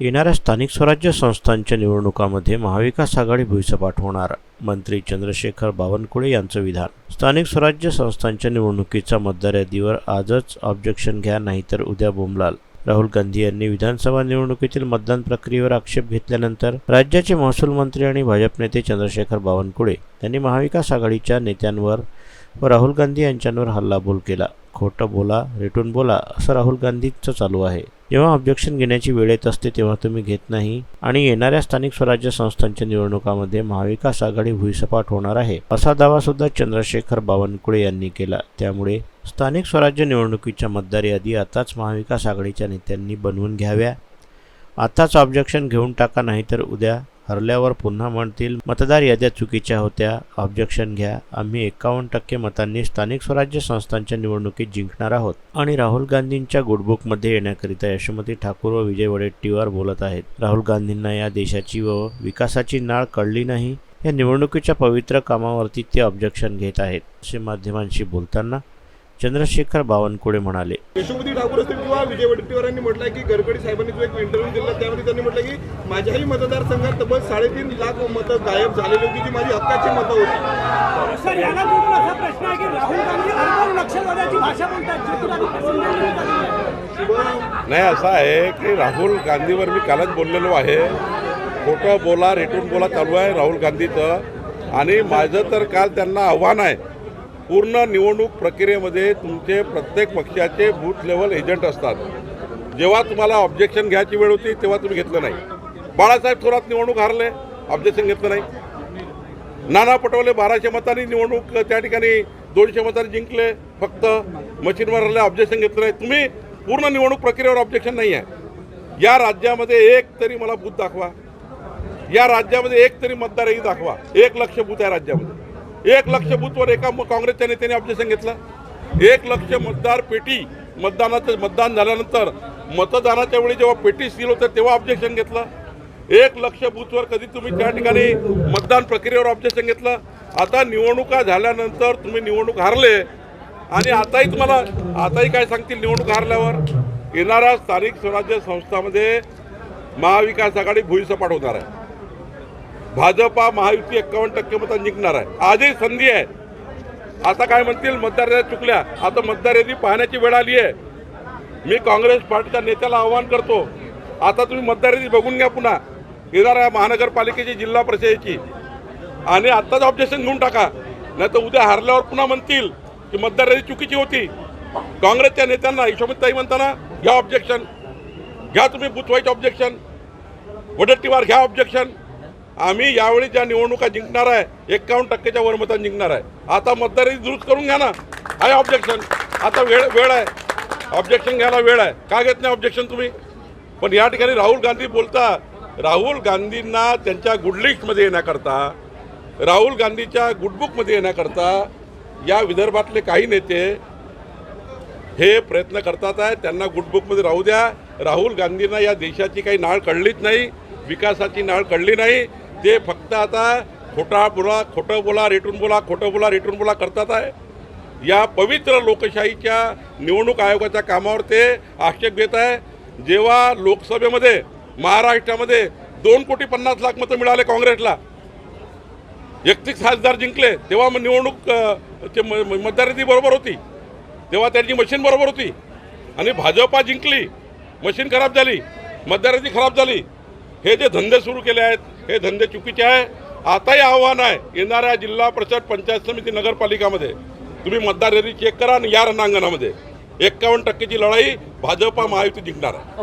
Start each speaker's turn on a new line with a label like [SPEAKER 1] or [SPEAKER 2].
[SPEAKER 1] येणाऱ्या स्थानिक स्वराज्य संस्थांच्या निवडणुकामध्ये महाविकास आघाडी भुईसपाट होणार मंत्री चंद्रशेखर बावनकुळे यांचं विधान. स्थानिक स्वराज्य संस्थांच्या निवडणुकीचा मतदार यादीवर आजच ऑब्जेक्शन घ्या नाहीतर उद्या बोंबलाल. राहुल गांधी यांनी विधानसभा निवडणुकीतील मतदान प्रक्रियेवर आक्षेप घेतल्यानंतर राज्याचे महसूल मंत्री आणि भाजप नेते चंद्रशेखर बावनकुळे यांनी महाविकास आघाडीच्या नेत्यांवर व राहुल गांधी यांच्यावर हल्लाबोल केला. खोटं बोला रेटून बोला असं राहुल गांधींचं चालू आहे. जेव्हा ऑब्जेक्शन घेण्याची वेळ येत असते तेव्हा तुम्ही घेत नाही. आणि येणाऱ्या स्थानिक स्वराज्य संस्थांच्या निवडणुकामध्ये महाविकास आघाडी भुईसपाट होणार आहे. असा दावा सुद्धा चंद्रशेखर बावनकुळे यांनी केला. त्यामुळे स्थानिक स्वराज्य निवडणुकीच्या मतदार यादी आताच महाविकास आघाडीच्या नेत्यांनी बनवून घ्याव्या. आताच ऑब्जेक्शन घेऊन टाका नाहीतर उद्या हरल्यावर पुन्हा म्हणतील मतदार याद्या चुकीच्या होत्या. ऑब्जेक्शन घ्या. आम्ही एकावन्न टक्के मतांनी स्थानिक स्वराज्य संस्थांच्या निवडणुकीत जिंकणार आहोत. आणि राहुल गांधींच्या गुडबुकमध्ये येण्याकरिता यशोमती ठाकूर व विजय वडेट्टीवार बोलत आहेत. राहुल गांधींना या देशाची व विकासाची नाळ कळली नाही. या निवडणुकीच्या पवित्र कामावरती ते ऑब्जेक्शन घेत आहेत. असे माध्यमांशी बोलताना चंद्रशेखर बावनकुळे म्हणाले.
[SPEAKER 2] यशोमती ठाकूर असतील किंवा विजय वडेट्टीवारांनी म्हटलंय की गडकरी साहेबांनी जो एक इंटरव्ह्यू दिला त्यामध्ये त्यांनी म्हटलं की माझ्याही मतदारसंघात तब्बल साडेतीन लाख मतं गायब झालेली होती जी माझी हक्काची मतं होती.
[SPEAKER 3] सर याला जोडून असा प्रश्न आहे की राहुल गांधी नक्षलवाद्याची भाषा बोलतात.
[SPEAKER 4] नाही असं आहे की राहुल गांधीवर मी कालच बोललेलो आहे. खोटं बोला रेटून बोला चालू आहे राहुल गांधीचं. आणि माझं तर काल त्यांना आव्हान आहे पूर्ण निवडणूक प्रक्रियेमध्ये तुमचे प्रत्येक पक्षाचे बूथ लेवल एजंट असतात. जेव्हा तुम्हाला ऑब्जेक्शन घ्यायची वेळ होती तेव्हा तुम्ही घेतलं नाही. बाळासाहेब थोरात निवडणूक हारले ऑब्जेक्शन घेतलं नाही. नाना पटोले बाराशे मतांनी निवडणूक त्या ठिकाणी दोनशे मतांनी जिंकले फक्त मशीनवर आले ऑब्जेक्शन घेतलं नाही. तुम्ही पूर्ण निवडणूक प्रक्रियेवर ऑब्जेक्शन नाही आहे. या राज्यामध्ये एक तरी मला बूथ दाखवा. या राज्यामध्ये एक तरी मतदारही दाखवा. एक लक्ष बूथ आहे राज्यामध्ये. एक लक्ष बूथवर एका काँग्रेसच्या नेत्याने ऑब्जेक्शन घेतलं. एक लक्ष मतदार पेटी मतदानाचं मतदान झाल्यानंतर मतदानाच्या वेळी जेव्हा पेटी सील होतं तेव्हा ऑब्जेक्शन घेतलं. एक लक्ष बूथवर कधी तुम्ही त्या ठिकाणी मतदान प्रक्रियेवर ऑब्जेक्शन घेतलं. आता निवडणुका झाल्यानंतर तुम्ही निवडणूक हारले. आणि आताही तुम्हाला आताही काय सांगतील निवडणूक हारल्यावर? येणाऱ्या स्थानिक स्वराज्य संस्थामध्ये महाविकास आघाडी भुईसपाट होणार आहे. भाजपा महायुती एक्कावन्न टक्के मतात जिंकणार आहे. आजही संधी आहे. आता काय म्हणतील? मतदार याद्या चुकल्या. आता मतदार यादी पाहण्याची वेळ आली आहे. मी काँग्रेस पार्टीच्या नेत्याला आवाहन करतो. आता तुम्ही मतदार यादी बघून घ्या पुन्हा. येणाऱ्या महानगरपालिकेची जिल्हा परिषदेची. आणि आत्ताच ऑब्जेक्शन घेऊन टाका. नाही तर उद्या हारल्यावर पुन्हा म्हणतील की मतदार यादी चुकीची होती. काँग्रेसच्या नेत्यांना यशोमतीताई म्हणताना घ्या ऑब्जेक्शन घ्या तुम्ही बुथवाईच ऑब्जेक्शन वडट्टीवार घ्या ऑब्जेक्शन आम्ही यावेळी ज्या निवडणुका जिंकणार आहे एक्कावन्न टक्केच्या वर मतांनी जिंकणार आहे. आता मतदारी दुरुस्त करून घ्या ना. आहे ऑब्जेक्शन आता वेळ वेळ आहे. ऑब्जेक्शन घ्यायला वेळ आहे. का घेत नाही ऑब्जेक्शन तुम्ही? पण या ठिकाणी राहुल गांधी बोलता राहुल गांधींना त्यांच्या गुडलिस्टमध्ये येण्याकरता राहुल गांधीच्या गुडबुकमध्ये येण्याकरता या विदर्भातले काही नेते हे प्रयत्न करतात आहे. त्यांना गुडबुकमध्ये राहू द्या. राहुल गांधींना या देशाची काही नाळ कळलीच नाही विकासाची नाळ कळली नाही. ते फक्त आता खोटा बोला खोटं बोला रेटून बोला खोटं बोला रेटून बोला करतात आहे. या पवित्र लोकशाहीच्या निवडणूक आयोगाच्या कामावर ते आक्षेप घेत आहे. जेव्हा लोकसभेमध्ये महाराष्ट्रामध्ये दोन कोटी पन्नास लाख मतं मिळाले काँग्रेसला एकतीस खासदार जिंकले तेव्हा मग निवडणूक अ, म- बरोबर होती. तेव्हा त्यांची मशीन बरोबर होती. आणि भाजपा जिंकली मशीन खराब झाली मतदाराची खराब झाली. हे जे धंदे सुरू केले आहेत हे धंदे चुकीचे आहे. आताही आव्हान आहे येणाऱ्या जिल्हा परिषद पंचायत समिती नगरपालिकामध्ये. तुम्ही मतदार यादी चेक करा आणि या रणांगणामध्ये. एक्कावन्न टक्केची लढाई भाजपा महायुती जिंकणार आहे.